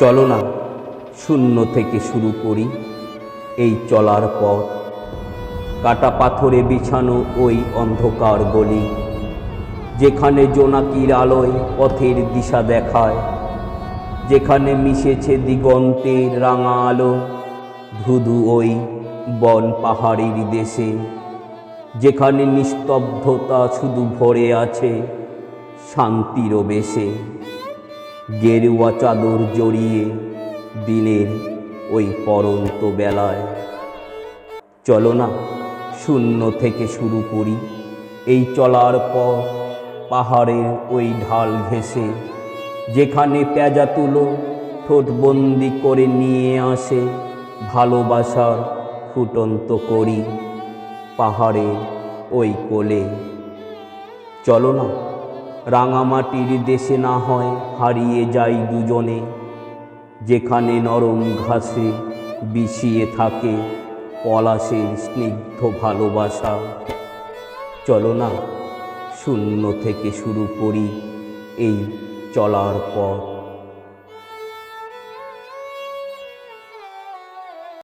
চলো না, শূন্য থেকে শুরু করি, এই চলার পথ। কাটা পাথরে বিছানো ওই অন্ধকার গলি, যেখানে জোনাকির আলোয় পথের দিশা দেখায়, যেখানে মিশেছে দিগন্তের রাঙা আলো, ধুধু ওই বন পাহাড়ের দেশে, যেখানে নিস্তব্ধতা শুধু ভরে আছে শান্তিরও বেশে গেরুয়া চাদর জড়িয়ে দিনের ওই পরন্ত বেলায়। চলো না, শূন্য থেকে শুরু করি। এই চলার পর পাহাড়ের ওই ঢাল ঘেঁষে, যেখানে পেঁজা তুলো ঠোঁটবন্দি করে নিয়ে আসে ভালোবাসার ফুটন্ত করি পাহাড়ের ওই কোলে। চলো না রাঙামাটির দেশে না হয় হারিয়ে যাই দুজনে। যেখানে নরম ঘাসে বিছিয়ে থাকে পলাশের স্নিগ্ধ ভালোবাসা। চলো না, শূন্য থেকে শুরু করি এই চলার পথ।